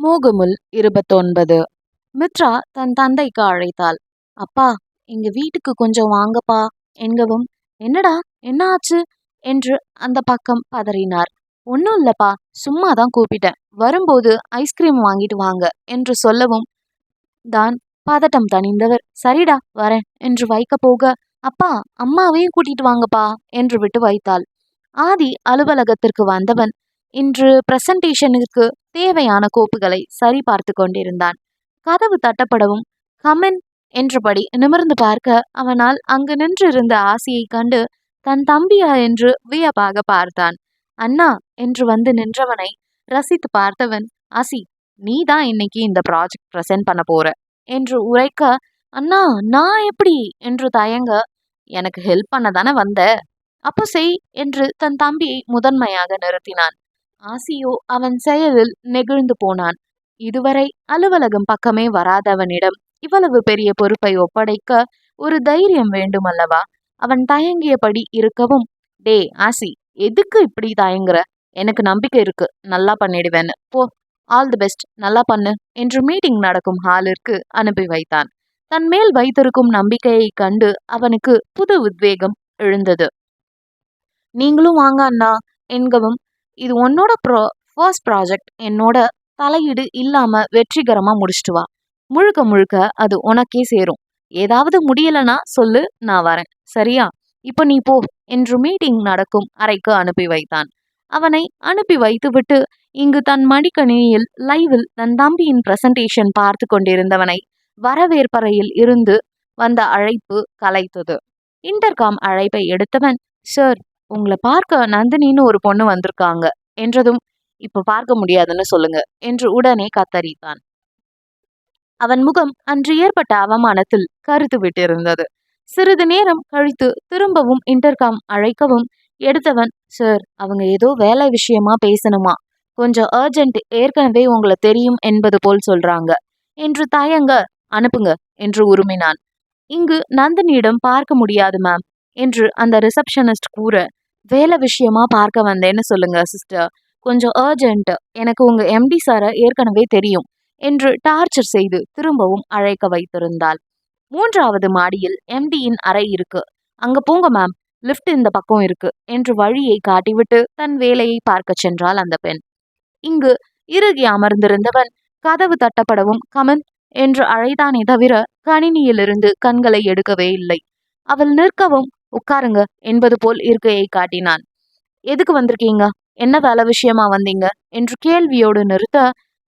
மூகமுல் இருபத்தொன்பது. மித்ரா தன் தந்தைக்கு அழைத்தாள். அப்பா எங்க வீட்டுக்கு கொஞ்சம் வாங்கப்பா. என்கவும் என்னடா என்ன ஆச்சு? என்று அந்த பக்கம் பதறினார். ஒன்றும் இல்லப்பா சும்மா தான் கூப்பிட்டேன். வரும்போது ஐஸ்கிரீம் வாங்கிட்டு வாங்க என்று சொல்லவும் தான் பதட்டம் தணிந்தவர். சரிடா வரேன் என்று வைக்க போக அப்பா அம்மாவையும் கூட்டிட்டு வாங்கப்பா என்று விட்டு வைத்தாள். ஆதி அலுவலகத்திற்கு வந்தவன் இன்று பிரசன்டேஷனுக்கு தேவையான கோப்புகளை சரி பார்த்து கொண்டிருந்தான். கதவு தட்டப்படவும் கமன் என்றபடி நிமிர்ந்து பார்க்க அவனால் அங்கு நின்றிருந்த ஆசியை கண்டு தன் தம்பியா என்று வியப்பாக பார்த்தான். அண்ணா என்று வந்து நின்றவனை ரசித்து பார்த்தவன் ஆசி நீ தான் இன்னைக்கு இந்த ப்ராஜெக்ட் ப்ரெசென்ட் பண்ண போற என்று உரைக்க அண்ணா நான் எப்படி என்று தயங்க எனக்கு ஹெல்ப் பண்ண தானே வந்த? அப்போ செய் என்று தன் தம்பியை முதன்மையாக நிறுத்தினான். ஆசியோ அவன் செயலில் நெகிழ்ந்து போனான். இதுவரை அலுவலகம் பக்கமே வராதவனிடம் இவ்வளவு பெரிய பொறுப்பை ஒப்படைக்க ஒரு தைரியம் வேண்டுமல்லவா? அவன் தயங்கியபடி இருக்கவும் டே ஆசி எதுக்கு இப்படி தயங்குற? எனக்கு நம்பிக்கை இருக்கு. நல்லா பண்ணிடுவேன்னு. போ. All the best. நல்லா பண்ணு என்று மீட்டிங் நடக்கும் ஹாலிற்கு அனுப்பி வைத்தான். தன் மேல் வைத்திருக்கும் நம்பிக்கையை கண்டு அவனுக்கு புது உத்வேகம் எழுந்தது. நீங்களும் வாங்க அண்ணா என்கவும் இது உன்னோட ப்ரோ ஃபர்ஸ்ட் ப்ராஜெக்ட் என்னோட தலையீடு இல்லாமல் வெற்றிகரமாக முடிச்சிட்டு வா. முழுக்க முழுக்க அது உனக்கே சேரும். ஏதாவது முடியலைன்னா சொல்லு நான் வரேன். சரியா? இப்போ நீ போ. என்று மீட்டிங் நடக்கும் அறைக்கு அனுப்பி வைத்தான். அவனை அனுப்பி வைத்துவிட்டு இங்கு தன் மடிக்கணினியில் லைவில் தன் தம்பியின் பிரசன்டேஷன் பார்த்து கொண்டிருந்தவனை வரவேற்பறையில் இருந்து வந்த அழைப்பு கலைத்தது. இன்டர்காம் அழைப்பை எடுத்தவன் சார் உங்களை பார்க்க நந்தினின்னு ஒரு பொண்ணு வந்திருக்காங்க என்றதும் இப்ப பார்க்க முடியாதுன்னு சொல்லுங்க என்று உடனே கத்தரித்தான். அவன் முகம் அன்று ஏற்பட்ட அவமானத்தில் கருத்து விட்டிருந்தது. சிறிது நேரம் கழித்து திரும்பவும் இன்டர்காம் அழைக்கவும் எடுத்தவன் சார் அவங்க ஏதோ வேலை விஷயமா பேசணுமா? கொஞ்சம் அர்ஜென்ட் ஏற்கனவே உங்களை தெரியும் என்பது போல் சொல்றாங்க என்று தயங்க அனுப்புங்க என்று உருமினான். இங்கு நந்தினியிடம் பார்க்க முடியாது மேம் என்று அந்த ரிசப்ஷனிஸ்ட் கூற வேலை விஷயமா பார்க்க வந்தேன்னு சொல்லுங்க சிஸ்டர் கொஞ்சம் அர்ஜென்ட் எனக்கு உங்க எம்டி சாரை ஏற்கனவே தெரியும் என்று டார்ச்சர் செய்து திரும்பவும் அழைக்க வைத்திருந்தாள். மூன்றாவது மாடியில் எம்டியின் அறை இருக்கு. அங்க போங்க மேம் லிஃப்ட் இந்த பக்கம் இருக்கு என்று வழியை காட்டிவிட்டு தன் வேலையை பார்க்க சென்றாள் அந்த பெண். இங்கு இறுகி அமர்ந்திருந்தவன் கதவு தட்டப்படவும் கமன் என்று அழைத்தானே தவிர கணினியிலிருந்து கண்களை எடுக்கவே இல்லை. அவள் நிற்கவும் உட்காருங்க. என்பது போல் இருக்கையை காட்டினான். எதுக்கு வந்திருக்கீங்க? என்ன வேலை விஷயமா வந்தீங்க? என்று கேள்வியோடு நிறுத்த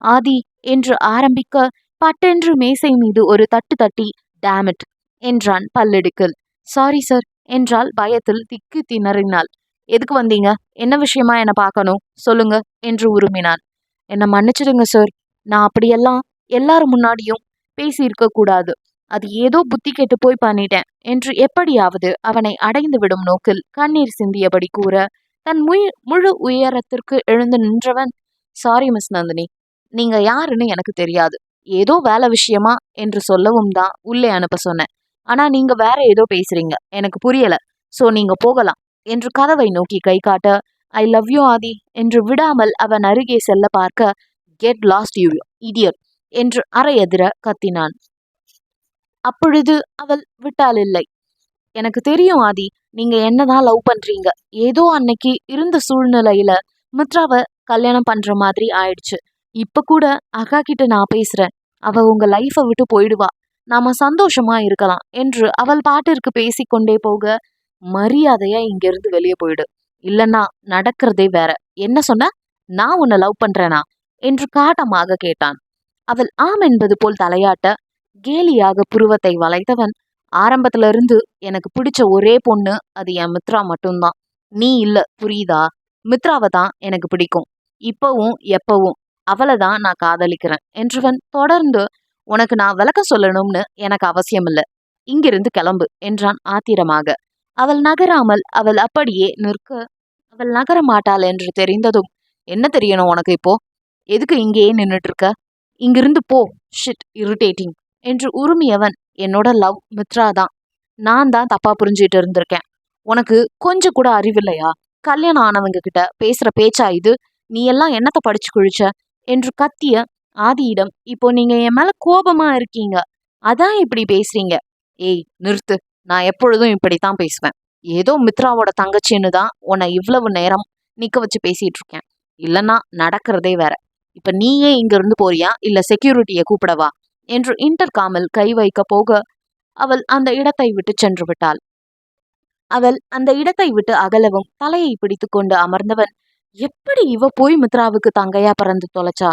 ஆதி என்று ஆரம்பிக்க பட்டென்று மேசை மீது ஒரு தட்டு தட்டி டேமிட் என்றான் பல்லெடுக்கல். சாரி சார் என்றால் பயத்தில் திக்கு திணறினாள். எதுக்கு வந்தீங்க? என்ன விஷயமா என்னை பார்க்கணும்? சொல்லுங்க என்று உருமினான். என்னை மன்னிச்சிடுங்க சார் நான் அப்படியெல்லாம் எல்லாரும் முன்னாடியும் பேசியிருக்க கூடாது. அது ஏதோ புத்தி கெட்டு போய் பண்ணிட்டேன் என்று எப்படியாவது அவனை அடைந்து விடும் நோக்கில் கண்ணீர் சிந்தியபடி கூற தன் முய முழு உயரத்திற்கு எழுந்து நின்றவன் சாரி மிஸ் நந்தினி நீங்க யாருன்னு எனக்கு தெரியாது. ஏதோ வேலை விஷயமா? என்று சொல்லவும் தான் உள்ளே அனுப்ப சொன்னேன். ஆனா நீங்க வேற ஏதோ பேசுறீங்க. எனக்கு புரியல. சோ நீங்க போகலாம். என்று கதவை நோக்கி கை காட்ட ஐ லவ் யூ ஆதி என்று விடாமல் அவன் அருகே செல்ல பார்க்க கெட் லாஸ்ட் யூ இடியட் என்று அரையெதிர கத்தினான். அப்பொழுது அவள் விட்டால் இல்லை. எனக்கு தெரியும் ஆதி நீங்க என்னதான் லவ் பண்றீங்க. ஏதோ அன்னைக்கு இருந்த சூழ்நிலையில மித்ராவை கல்யாணம் பண்ற மாதிரி ஆயிடுச்சு. இப்ப கூட அக்கா கிட்ட நான் பேசுறேன். அவ உங்க லைஃபை விட்டு போயிடுவா. நாம சந்தோஷமா இருக்கலாம் என்று அவள் பாட்டிற்கு பேசிக்கொண்டே போக மரியாதையா இங்கிருந்து வெளியே போயிடு. இல்லைன்னா நடக்கிறதே வேற. என்ன சொன்ன? நான் உன்னை லவ் பண்றேனா? என்று காட்டமாக கேட்டான். அவள் ஆம் என்பது போல் தலையாட்ட கேலியாக புருவத்தை வளைத்தவன் ஆரம்பத்துல இருந்து எனக்கு பிடிச்ச ஒரே பொண்ணு அது என் மித்ரா மட்டும்தான். நீ இல்ல புரியுதா? மித்ராவை தான் எனக்கு பிடிக்கும். இப்பவும் எப்பவும். அவளை தான் நான் காதலிக்கிறேன். என்றவன் தொடர்ந்து உனக்கு நான் விளக்கம் சொல்லணும்னு எனக்கு அவசியம் இல்லை இங்கிருந்து கிளம்பு என்றான் ஆத்திரமாக. அவள் நகராமல் அவள் அப்படியே நிற்க அவள் நகர மாட்டாள் என்று தெரிந்ததும் என்ன தெரியணும் உனக்கு இப்போ? எதுக்கு இங்கேயே நின்றுட்டு இருக்க? இங்கிருந்து போ. ஷிட் இரிட்டேட்டிங் என்று உரிமையவன் என்னோட லவ் மித்ரா தான் நான் தான் தப்பா புரிஞ்சுட்டு இருந்திருக்கேன். உனக்கு கொஞ்சம் கூட அறிவில்லையா? கல்யாணம் ஆனவங்க கிட்ட பேசுற பேச்சா இது? நீ எல்லாம் என்னத்தை படிச்சு குழிச்ச என்று கத்திய ஆதியிடம் இப்போ நீங்க என் மேல கோபமா இருக்கீங்க. அதான் இப்படி பேசுறீங்க. ஏய் நிறுத்து. நான் எப்பொழுதும் இப்படித்தான் பேசுவேன். ஏதோ மித்ராவோட தங்கச்சின்னு தான் உன்னை இவ்வளவு நேரம் நிக்க வச்சு பேசிட்டு இருக்கேன். இல்லைன்னா நடக்கிறதே வேற. இப்ப நீயே இங்க இருந்து போறியா? இல்ல செக்யூரிட்டியை கூப்பிடவா? என்று இன்டர்காமில் கை வைக்க போக அவள் அந்த இடத்தை விட்டு சென்று விட்டாள். அவள் அந்த இடத்தை விட்டு அகலவும் தலையை பிடித்து கொண்டு அமர்ந்தவன் எப்படி இவ போய் மித்ராவுக்கு தங்கையா பறந்து தொலைச்சா?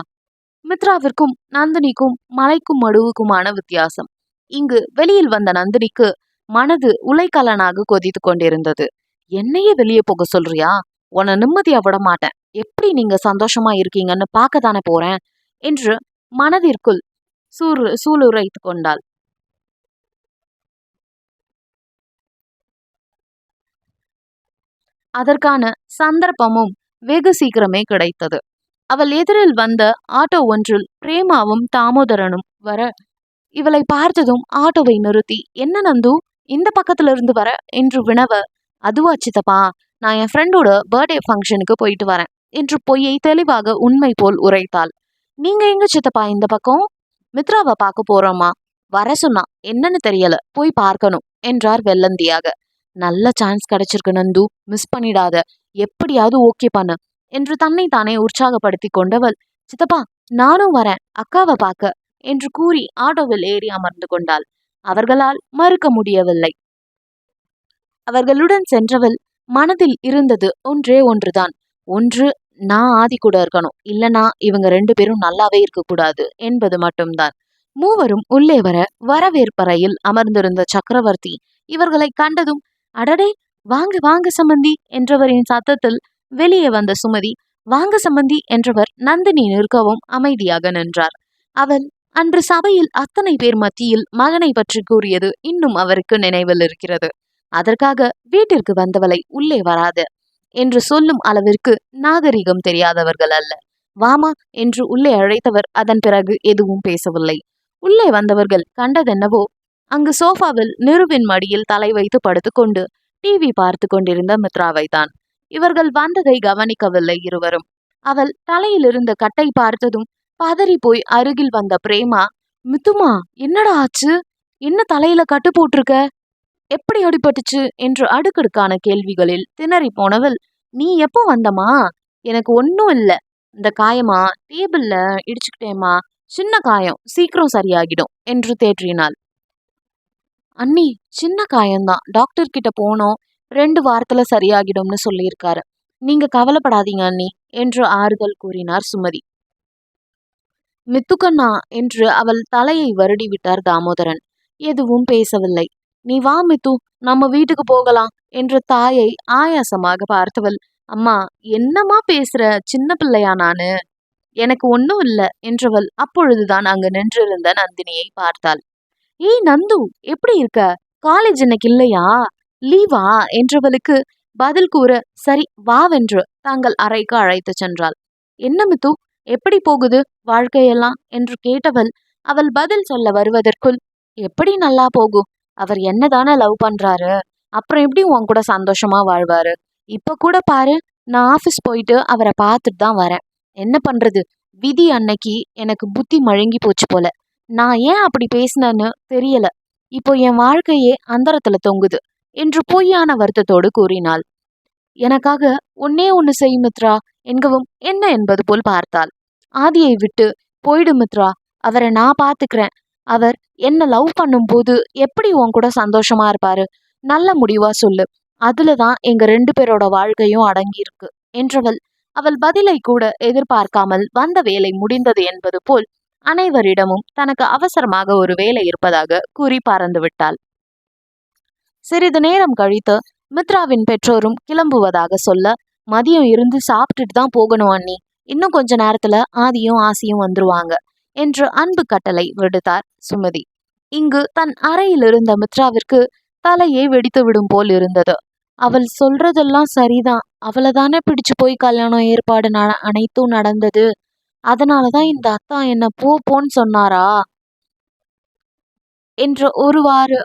மித்ராவிற்கும் நந்தினிக்கும் மலைக்கும் மடுவுக்குமான வித்தியாசம். இங்கு வெளியில் வந்த நந்தினிக்கு மனது உலைக்கலனாக கொதித்து கொண்டிருந்தது. என்னையே வெளியே போக சொல்றியா? உன்னை நிம்மதியா விட மாட்டேன். எப்படி நீங்க சந்தோஷமா இருக்கீங்கன்னு பார்க்க தானே போறேன்? என்று மனதிற்குள் சூர் சூளுரைத்து கொண்டாள். அதற்கான சந்தர்ப்பமும் வெகு சீக்கிரமே கிடைத்தது. அவள் எதிரில் வந்த ஆட்டோ ஒன்றில் பிரேமாவும் தாமோதரனும் வர இவளை பார்த்ததும் ஆட்டோவை நிறுத்தி என்ன நந்து? இந்த பக்கத்துல இருந்து வர? என்று வினவ அதுவா சித்தப்பா நான் என் ஃப்ரெண்டோட பர்த்டே ஃபங்க்ஷனுக்கு போயிட்டு வரேன் என்று பொய்யை தெளிவாக உண்மை போல் உரைத்தாள். நீங்க எங்க சித்தப்பா இந்த பக்கம்? மித்ராவை பார்க்க போறோமா? வர சொன்னா என்னன்னு தெரியல போய் பார்க்கணும் என்றார் வெள்ளந்தியாக. நல்ல சான்ஸ் கிடைச்சிருக்கு நந்து மிஸ் பண்ணிடாத எப்படியாவது ஓகே பண்ணு என்று தன்னை தானே உற்சாகப்படுத்தி கொண்டவள். சித்தப்பா நானும் வரேன் அக்காவை பார்க்க என்று கூறி ஆட்டோவில் ஏறி அமர்ந்து கொண்டாள். அவர்களால் மறுக்க முடியவில்லை. அவர்களுடன் சென்றவள் மனதில் இருந்தது ஒன்றே ஒன்றுதான். ஒன்று நான் ஆதி கூட இருக்கணும். இல்லனா இவங்க ரெண்டு பேரும் நல்லாவே இருக்கக்கூடாது என்பது மட்டும்தான். மூவரும் உள்ளே வர வரவேற்பறையில் அமர்ந்திருந்த சக்கரவர்த்தி இவர்களை கண்டதும் அடடே வாங்க வாங்க சம்பந்தி என்றவரின் சத்தத்தில் வெளியே வந்த சுமதி வாங்க சம்பந்தி என்றவர் நந்தினி நிற்கவும் அமைதியாக நின்றார். அவள் அன்று சபையில் அத்தனை பேர் மத்தியில் மகனை பற்றி கூறியது இன்னும் அவருக்கு நினைவில் இருக்கிறது. அதற்காக வீட்டிற்கு வந்தவளை உள்ளே வராது. என்று சொல்லும் அளவிற்கு நாகரிகம் தெரியாதவர்கள் அல்ல. வாமா என்று உள்ளே அழைத்தவர் அதன் பிறகு எதுவும் பேசவில்லை. உள்ளே வந்தவர்கள் கண்டதென்னவோ அங்கு சோஃபாவில் நிறுவின் மடியில் தலை வைத்து படுத்துக்கொண்டு டிவி பார்த்து கொண்டிருந்த மித்ராவை தான் இவர்கள் வந்ததை கவனிக்கவில்லை இருவரும். அவள் தலையிலிருந்த கட்டை பார்த்ததும் பதறி போய் அருகில் வந்த பிரேமா மித்துமா என்னடா ஆச்சு? என்ன தலையில கட்டு போட்டிருக்க? எப்படி அடிபட்டுச்சு என்று அடுக்கடுக்கான கேள்விகளில் திணறி போனவள் நீ எப்போ வந்தமா எனக்கு ஒன்றும் இல்லை. இந்த காயமா டேபிள்ல இடிச்சுக்கிட்டேம்மா. சின்ன காயம் சீக்கிரம் சரியாகிடும் என்று தேற்றினாள். அண்ணி சின்ன காயம்தான். டாக்டர் கிட்ட போனோம். ரெண்டு வாரத்துல சரியாகிடும்னு சொல்லியிருக்காரு. நீங்க கவலைப்படாதீங்க அண்ணி என்று ஆறுதல் கூறினார் சுமதி. மித்துக்கண்ணா என்று அவள் தலையை வருடி விட்டார் தாமோதரன். எதுவும் பேசவில்லை. நீ வா மித்து நம்ம வீட்டுக்கு போகலாம் என்று தாயை ஆயாசமாக பார்த்தவள். அம்மா என்னம்மா பேசுற? சின்ன பிள்ளையா நானு? எனக்கு ஒன்னும் இல்ல என்றவள் அப்பொழுதுதான் அங்கு நின்றிருந்த நந்தினியை பார்த்தாள். ஏய் நந்து எப்படி இருக்க? காலேஜ் இன்னைக்கு இல்லையா? லீவா என்றவளுக்கு பதில் கூற சரி வாவென்று தாங்கள் அறைக்கு அழைத்து சென்றாள். என்ன மித்து எப்படி போகுது வாழ்க்கையெல்லாம்? என்று கேட்டவள் அவள் பதில் சொல்ல வருவதற்குள் எப்படி நல்லா போகும் அவர் என்ன தானே லவ் பண்ணுறாரு அப்புறம் எப்படி உன் கூட சந்தோஷமாக வாழ்வார்? இப்போ கூட பாரு நான் ஆஃபீஸ் போயிட்டு அவரை பார்த்துட்டு தான் வரேன். என்ன பண்ணுறது விதி அன்னைக்கு எனக்கு புத்தி மழுங்கி போச்சு போல. நான் ஏன் அப்படி பேசினேன்னு தெரியல. இப்போ என் வாழ்க்கையே அந்தரத்தில் தொங்குது என்று பொய்யான வருத்தத்தோடு கூறினாள். எனக்காக ஒன்னே ஒன்று செய் மித்ரா என்கவும் என்ன என்பது போல் பார்த்தாள். ஆதியை விட்டு போயிடு மித்ரா அவரை நான் பார்த்துக்கிறேன். அவர் என்ன லவ் பண்ணும்போது எப்படி உன் கூட சந்தோஷமா இருப்பாரு? நல்ல முடிவா சொல்லு. அதுலதான் எங்க ரெண்டு பேரோட வாழ்க்கையும் அடங்கி இருக்கு. என்றவள் அவள் பதிலை கூட எதிர்பார்க்காமல் வந்த வேலை முடிந்தது என்பது போல் அனைவரிடமும் தனக்கு அவசரமாக ஒரு வேலை இருப்பதாக கூறி பறந்து விட்டாள். சிறிது நேரம் கழித்து மித்ராவின் பெற்றோரும் கிளம்புவதாக சொல்ல மதியம் இருந்து சாப்பிட்டுட்டு தான் போகணும் அண்ணி. இன்னும் கொஞ்ச நேரத்துல ஆதியும் ஆசியும் வந்துருவாங்க. என்று அன்பு கட்டளை விடுத்தார் சுமதி. இங்கு தன் அறையில் இருந்த மித்ராவிற்கு தலையே வெடித்து விடும் போல் இருந்தது. அவள் சொல்றதெல்லாம் சரிதான். அவளை தானே பிடிச்சு போய் கல்யாணம் ஏற்பாடு ந அனைத்தும் நடந்தது. அதனாலதான் இந்த அத்தா என்ன போ போன்னு சொன்னாரா? என்று ஒருவாறு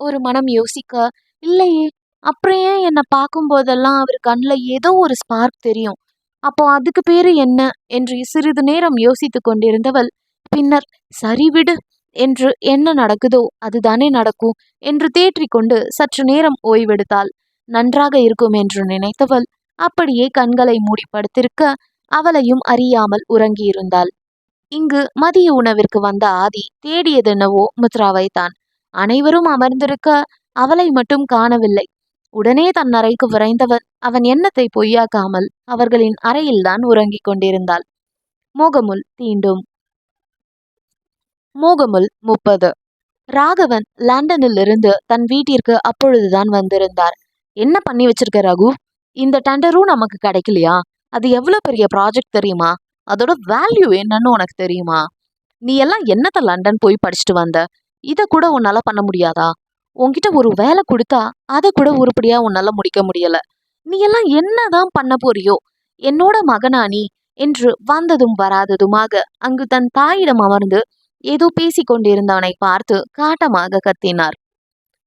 ஒரு மனம் யோசிக்க இல்லையே அப்புறம் ஏன் என்னை பார்க்கும்போதெல்லாம் அவர் கண்ணில் ஏதோ ஒரு ஸ்பார்க் தெரியும். அப்போ அதுக்கு பேரு என்ன? என்று சிறிது நேரம் யோசித்துக் கொண்டிருந்தவள் பின்னர் சரி விடு என்று என்ன நடக்குதோ அதுதானே நடக்கும் என்று தேற்றிக்கொண்டு சற்று நேரம் ஓய்வெடுத்தாள். நன்றாக இருக்கும் என்று நினைத்தவள் அப்படியே கண்களை மூடி படுத்திருக்க அவளையும் அறியாமல் உறங்கியிருந்தாள். இங்கு மதிய உணவிற்கு வந்த ஆதி தேடியதென்னவோ மித்ராவைத்தான். அனைவரும் அமர்ந்திருக்க அவளை மட்டும் காணவில்லை. உடனே தன் அறைக்கு விரைந்தவன் அவன் எண்ணத்தை பொய்யாக்காமல் அவர்களின் அறையில்தான் உறங்கிக் கொண்டிருந்தாள். மோகமுல் தீண்டும். மோகமுல் முப்பது. ராகவன் லண்டனில் இருந்து தன் வீட்டிற்கு அப்பொழுதுதான் வந்திருந்தார். என்ன பண்ணி வச்சிருக்க ரகு? இந்த டெண்டரும் நமக்கு கிடைக்கலையா? அது எவ்வளோ பெரிய ப்ராஜெக்ட் தெரியுமா? அதோட வேல்யூ என்னன்னு உனக்கு தெரியுமா? நீ எல்லாம் என்னத்த லண்டன் போய் படிச்சுட்டு வந்த? இதை கூட உன்னால பண்ண முடியாதா? உன்கிட்ட ஒரு வேலை கொடுத்தா அதை கூட உருப்படியா உன்னால முடிக்க முடியல. நீ எல்லாம் என்னதான் பண்ண போறியோ? என்னோட மகனா நீ என்று வந்ததும் வராததுமாக அங்கு தன் தாயிடம் அமர்ந்து ஏதோ பேசிக் கொண்டிருந்தவனை பார்த்து காட்டமாக கத்தினார்.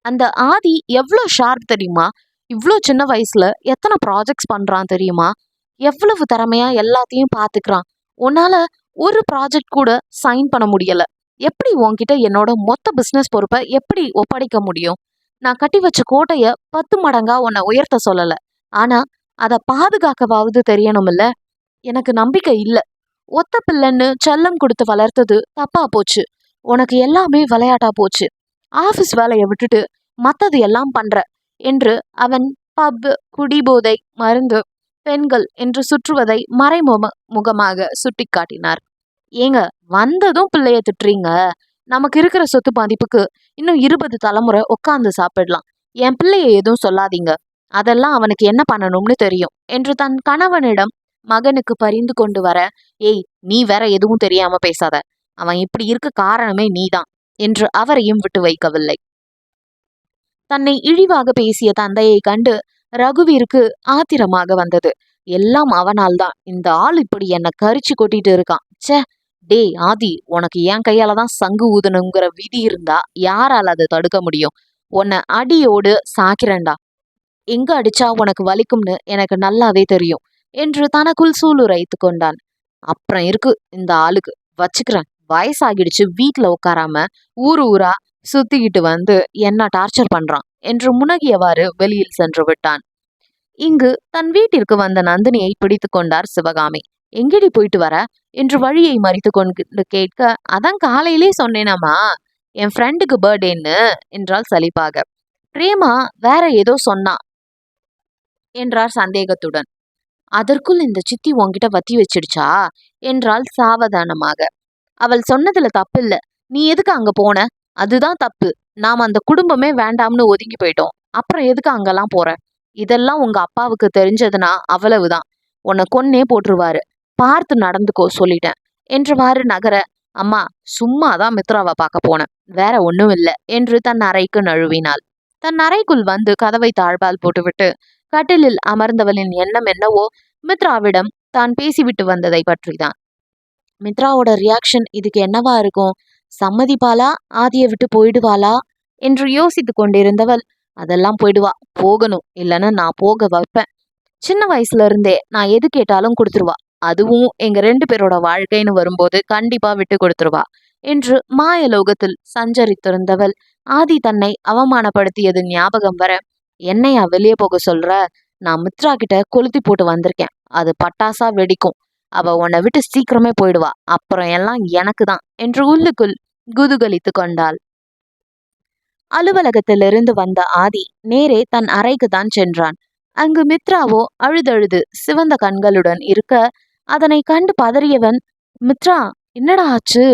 அந்த ஆதி எவ்வளோ ஷார்ப் தெரியுமா? இவ்வளோ சின்ன வயசுல எத்தனை ப்ராஜெக்ட்ஸ் பண்றான் தெரியுமா? எவ்வளவு திறமையா எல்லாத்தையும் பார்த்துக்கிறான் உன்னால ஒரு ப்ராஜெக்ட் கூட சைன் பண்ண முடியல. எப்படி உன்கிட்ட என்னோட மொத்த பிசினஸ் பொறுப்பை எப்படி ஒப்படைக்க முடியும்? நான் கட்டி வச்ச கோட்டைய பத்து மடங்கா உன்னை உயர்த்த சொல்லலை. ஆனா அதை பாதுகாக்கவாவது தெரியணும்ல? எனக்கு நம்பிக்கை இல்லை. ஒத்த பிள்ளைன்னு செல்லம் கொடுத்து வளர்த்தது தப்பா போச்சு. உனக்கு எல்லாமே விளையாட்டா போச்சு. ஆஃபீஸ் வேலையை விட்டுட்டு மற்றது எல்லாம் பண்ற என்று அவன் பப் குடிபோதை மருந்து பெண்கள் என்று சுற்றுவதை மறைமுக முகமாக சுட்டி காட்டினார் ஏங்க வந்ததும் பிள்ளைய திட்டுறீங்க? நமக்கு இருக்கிற சொத்து பாதிப்புக்கு இன்னும் இருபது தலைமுறை உட்காந்து சாப்பிடலாம். என் பிள்ளைய எதுவும் சொல்லாதீங்க. அதெல்லாம் அவனுக்கு என்ன பண்ணணும்னு தெரியும் என்று தன் கணவனிடம் மகனுக்கு பரிந்து கொண்டு வர ஏய் நீ வேற எதுவும் தெரியாம பேசாத. அவன் இப்படி இருக்க காரணமே நீதான் என்று அவரையும் விட்டு வைக்கவில்லை. தன்னை இழிவாக பேசிய தந்தையை கண்டு ரகுவிற்கு ஆத்திரமாக வந்தது. எல்லாம் அவனால் தான் இந்த ஆள் இப்படி என்னை கரிச்சு கொட்டிட்டு இருக்கான். ச்சே! டேய் ஆதி உனக்கு என் கையால தான் சங்கு ஊதணுங்கிற விதி இருந்தா யாரால அதை தடுக்க முடியும்? உன்னை அடியோடு சாக்கிறேன்டா. எங்க அடிச்சா உனக்கு வலிக்கும்னு எனக்கு நல்லாவே தெரியும். என்று தனக்குள் சூளுரைத்து கொண்டான். அப்புறம் இருக்கு இந்த ஆளுக்கு. வச்சுக்கிறேன். வயசாகிடுச்சு வீட்டில் உட்காராம ஊர் ஊரா சுத்திக்கிட்டு வந்து என்ன டார்ச்சர் பண்றான் என்று முனகியவாறு வெளியில் சென்று விட்டான். இங்கு தன் வீட்டிற்கு வந்த நந்தினியை பிடித்து கொண்டார் சிவகாமி. எங்கடி போயிட்டு வர என்று வழியை மறித்து கொண்டு கேட்க அதான் காலையிலே சொன்னேனாமா என் ஃப்ரெண்டுக்கு பர்த்டேன்னு என்றால் சலிப்பாக. பிரேமா வேற ஏதோ சொன்னா என்றார் சந்தேகத்துடன். அதற்குள் இந்த சித்தி உன்கிட்ட வத்தி வச்சிடுச்சா? என்றாள் சாவதானமாக. அவள் சொன்னதுல தப்பில்ல. நீ எதுக்கு அங்க போன? அதுதான் தப்பு. நாம் அந்த குடும்பமே வேண்டாம்னு ஒதுங்கி போயிட்டோம். அப்புறம் எதுக்கு அங்கெல்லாம் போற? இதெல்லாம் உங்க அப்பாவுக்கு தெரிஞ்சதுன்னா அவ்வளவுதான். உன்னை கொன்னே போட்டுருவாரு. பார்த்து நடந்துக்கோ சொல்லிட்டேன். என்றவாறு நகர அம்மா சும்மா தான் மித்ராவை பார்க்க போனேன். வேற ஒண்ணும் இல்ல என்று தன் அறைக்கு நழுவினாள். தன் அறைக்குள் வந்து கதவை தாழ்பால் போட்டுவிட்டு கட்டிலில் அமர்ந்தவளின் எண்ணம் என்னவோ மித்ராவிடம் தான் பேசிவிட்டு வந்ததை பற்றிதான். மித்ராவோட ரியாக்ஷன் இதுக்கு என்னவா இருக்கும்? சம்மதிப்பாளா? ஆதியை விட்டு போயிடுவாளா? என்று யோசித்து கொண்டிருந்தவள் அதெல்லாம் போயிடுவா. போகணும். இல்லைன்னா நான் போக வைப்பேன். சின்ன வயசுல இருந்தே நான் எது கேட்டாலும் கொடுத்துருவா. அதுவும் எங்க ரெண்டு பேரோட வாழ்க்கைன்னு வரும்போது கண்டிப்பா விட்டு கொடுத்துருவா. என்று மாயலோகத்தில் சஞ்சரித்திருந்தவள் ஆதி தன்னை அவமானப்படுத்தியது ஞாபகம் வர என்னையா வெளியே போக சொல்ற? நான் மித்ரா கிட்ட கொளுத்தி போட்டு வந்திருக்கேன். அது பட்டாசா வெடிக்கும். அவ உன்னை விட்டு சீக்கிரமே போயிடுவா. அப்புறம் எல்லாம் எனக்கு தான் என்று உள்ளுக்குள் குதுகலித்து கொண்டாள். அலுவலகத்திலிருந்து வந்த ஆதி நேரே தன் அறைக்கு தான் சென்றான். அங்கு மித்ராவோ அழுதழுது சிவந்த கண்களுடன் இருக்க அதனை கண்டு பதறியவன் மித்ரா என்னடா ஆச்சு?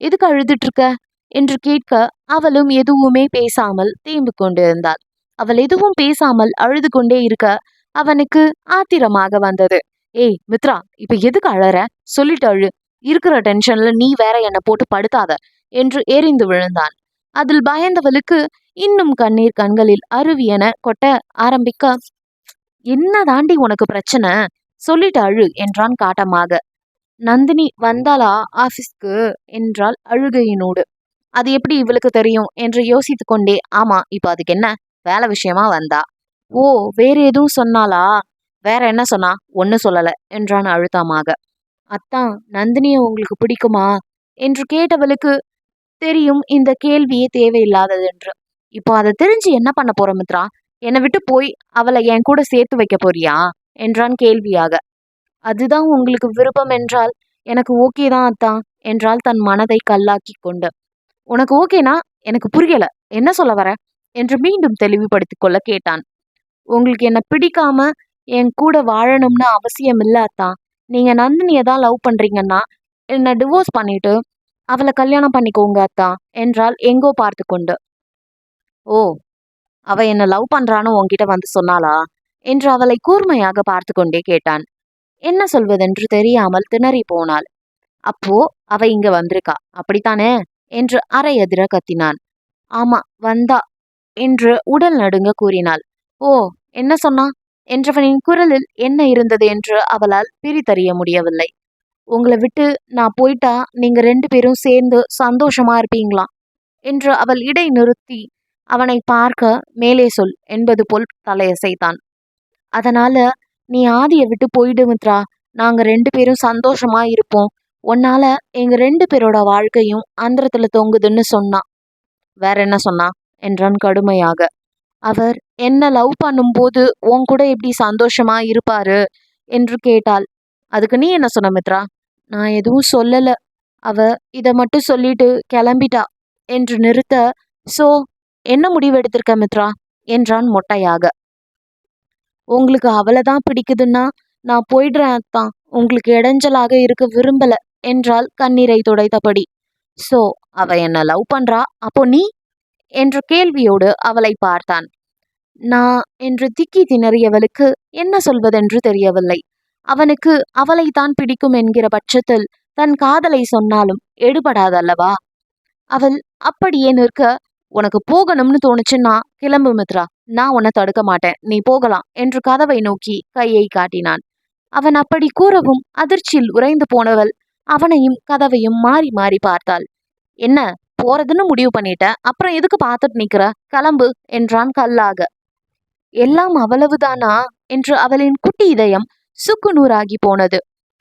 எதுக்கு அழுதுட்டு இருக்க? என்று கேட்க அவளும் எதுவுமே பேசாமல் தேம்பு கொண்டிருந்தாள். அவள் எதுவும் பேசாமல் அழுது கொண்டே இருக்க அவனுக்கு ஆத்திரமாக வந்தது. ஏய் மித்ரா இப்ப எதுக்கு அழற? சொல்லிட்டு அழு. இருக்கிற டென்ஷன்ல நீ வேற என்னை போட்டு படுத்தாத என்று எரிந்து விழுந்தான். அதில் பயந்தவளுக்கு இன்னும் கண்ணீர் கண்களில் அருவியென கொட்ட ஆரம்பிக்க என்ன தாண்டி உனக்கு பிரச்சனை? சொல்லிட்டு அழு என்றான் காட்டமாக. நந்தினி வந்தாளா ஆபீஸ்க்கு என்றாள் அழுகையினோடு. அது எப்படி இவளுக்கு தெரியும்? என்று யோசித்து கொண்டே ஆமா இப்ப அதுக்கு என்ன? வேலை விஷயமா வந்தா. ஓ வேற எதுவும் சொன்னாளா? வேற என்ன சொன்னா? ஒன்னும் சொல்லல என்றான் அழுத்தமாக. அத்தான் நந்தினிய உங்களுக்கு பிடிக்குமா? என்று கேட்டவளுக்கு தெரியும் இந்த கேள்வியே தேவையில்லாதது என்று. இப்போ அதை தெரிஞ்சு என்ன பண்ண போற மித்ரா? என்னை விட்டு போய் அவளை என் கூட சேர்த்து வைக்க போறியா? என்றான் கேள்வியாக. அதுதான் உங்களுக்கு விருப்பம் என்றால் எனக்கு ஓகே தான் அத்தான் என்றால் தன் மனதை கல்லாக்கி கொண்டு. உனக்கு ஓகேனா? எனக்கு புரியல. என்ன சொல்ல வர? என்று மீண்டும் தெளிவுபடுத்திக் கொள்ள கேட்டான். உங்களுக்கு என்ன பிடிக்காம என் கூட வாழணும்னு அவசியம் இல்ல அத்தான் நீங்க நந்தினியை தான் லவ் பண்றீங்கன்னா என்னை டிவோர்ஸ் பண்ணிட்டு அவளை கல்யாணம் பண்ணிக்கோங்க அத்தா என்றால் எங்கோ பார்த்து கொண்டு. ஓ அவ என்ன லவ் பண்றான்னு உன்கிட்ட வந்து சொன்னாளா? என்று அவளை கூர்மையாக பார்த்து கொண்டே கேட்டான். என்ன சொல்வதென்று தெரியாமல் திணறி போனாள். அப்போ அவ இங்க வந்திருக்கா. அப்படித்தானே? என்று அரை எதிர கத்தினான். ஆமா வந்தா. என்று உடல் நடுங்க கூறினாள். ஓ என்ன சொன்னா? என்றவனின் குரலில் என்ன இருந்தது என்று அவளால் பிரித்தறிய முடியவில்லை. உங்களை விட்டு நான் போயிட்டா நீங்க ரெண்டு பேரும் சேர்ந்து சந்தோஷமா இருப்பீங்களா? என்று அவள் இடை நிறுத்தி அவனை பார்க்க மேலே சொல் என்பது போல் தலையசைத்தான். அதனால நீ ஆதியை விட்டு போயிடு மித்ரா. நாங்க ரெண்டு பேரும் சந்தோஷமா இருப்போம். உன்னால எங்க ரெண்டு பேரோட வாழ்க்கையும் அந்தரத்துல தொங்குதுன்னு சொன்னான் வேற என்ன சொன்னா? என்றான் கடுமையாக. அவர் என்ன லவ் பண்ணும்போது உன் கூட எப்படி சந்தோஷமா இருப்பாரு? என்று கேட்டாள். அதுக்கு நீ என்ன சொன்ன மித்ரா? நான் எதுவும் சொல்லல. அவ இதை மட்டும் சொல்லிட்டு கிளம்பிட்டா. என்று நிறுத்த சோ என்ன முடிவு எடுத்திருக்க மித்ரா? என்றான் மொட்டையாக. உங்களுக்கு அவளை தான் பிடிக்குதுன்னா நான் போயிடுறேன் அத்தான் உங்களுக்கு இடைஞ்சலாக இருக்க விரும்பல என்றால் கண்ணீரை துடைத்தபடி. சோ அவ என்ன லவ் பண்றா? அப்போ நீ? என்ற கேள்வியோடு அவளை பார்த்தான். நான் என்று திக்கி திணறியவளுக்கு என்ன சொல்வதென்று தெரியவில்லை. அவனுக்கு அவளைத்தான் பிடிக்கும் என்கிற பட்சத்தில் தன் காதலை சொன்னாலும் எடுபடாதல்லவா? அவள் அப்படியே நிற்க உனக்கு போகணும்னு தோணுச்சுன்னா கிளம்பு மித்ரா. நான் உன்னை தடுக்க மாட்டேன். நீ போகலாம் என்று கதவை நோக்கி கையை காட்டினான். அவன் அப்படி கூறவும் அதிர்ச்சியில் உறைந்து போனவள் அவனையும் கதவையும் மாறி மாறி பார்த்தாள். என்ன? போறதுன்னு முடிவு பண்ணிட்டேன் அப்புறம் எதுக்கு பார்த்துட்டு நிக்கிற? கிளம்பு என்றான் கல்லாக. எல்லாம் அவ்வளவுதானா? என்று அவளின் குட்டி இதயம் சுக்கு நூறாகி போனது.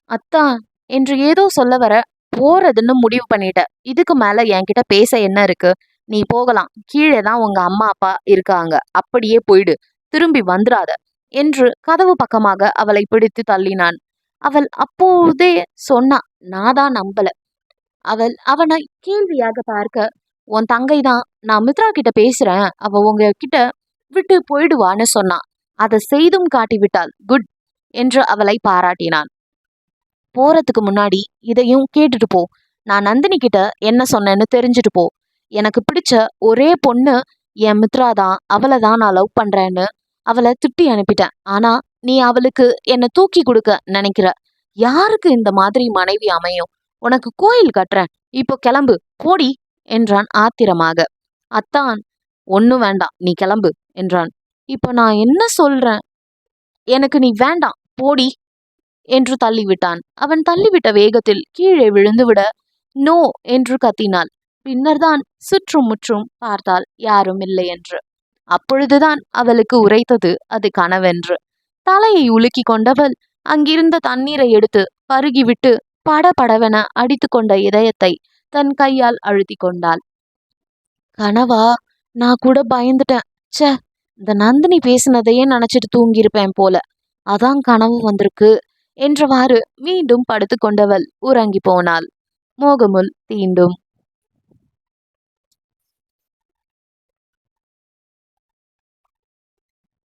அத்தா என்று ஏதோ சொல்ல வர போறதுன்னு முடிவு பண்ணிட்ட. இதுக்கு மேல என்கிட்ட பேச என்ன இருக்கு? நீ போகலாம். கீழே தான் உங்க அம்மா அப்பா இருக்காங்க. அப்படியே போயிடு. திரும்பி வந்துடாத என்று கதவு பக்கமாக அவளை பிடித்து தள்ளினான். அவள் அப்போதே சொன்னா நான் தான் நம்பல. அவள் அவனை கேள்வியாக பார்க்க உன் தங்கை தான் நான் மித்ரா கிட்ட பேசுறேன். அவ உங்க கிட்ட விட்டு போயிடுவான்னு சொன்னான் அதை செய்தும் காட்டிவிட்டாள் குட் என்று அவளை பாராட்டினான். போறதுக்கு முன்னாடி இதையும் கேட்டுட்டு போ. நான் நந்தினி கிட்ட என்ன சொன்னேன்னு தெரிஞ்சுட்டு போ. எனக்கு பிடிச்ச ஒரே பொண்ணு என் மித்ரா தான். அவளை தான் நான் லவ் பண்றேன்னு அவளை திட்டி அனுப்பிட்டேன். ஆனா நீ அவளுக்கு என்னை தூக்கி கொடுக்க நினைக்கிற. யாருக்கு இந்த மாதிரி மனைவி அமையும்? உனக்கு கோயில் கட்டுறேன். இப்போ கிளம்பு. போடி என்றான் ஆத்திரமாக. அத்தான் ஒன்றும் வேண்டாம். நீ கிளம்பு என்றான். இப்போ நான் என்ன சொல்றேன்? எனக்கு நீ வேண்டாம். போடி என்று தள்ளிவிட்டான். அவன் தள்ளிவிட்ட வேகத்தில் கீழே விழுந்துவிட நோ என்று கத்தினாள். பின்னர்தான் சுற்றும் முற்றும் பார்த்தால் யாரும் இல்லை என்று. அப்பொழுதுதான் அவளுக்கு உரைத்தது அது கனவென்று. தலையை உலுக்கி கொண்டவள் அங்கிருந்த தண்ணீரை எடுத்து பருகிவிட்டு படபடவென அடித்து கொண்ட இதயத்தை தன் கையால் அழுத்தி கொண்டாள். கனவா நான் கூட பயந்துட்டேன். ச்சே இந்த நந்தினி பேசினதையே நினைச்சிட்டு தூங்கியிருப்பேன் போல. அதான் கனவு வந்திருக்கு என்றவாறு மீண்டும் படுத்து கொண்டவள் உறங்கி போனாள். மோகமுல் தீண்டும்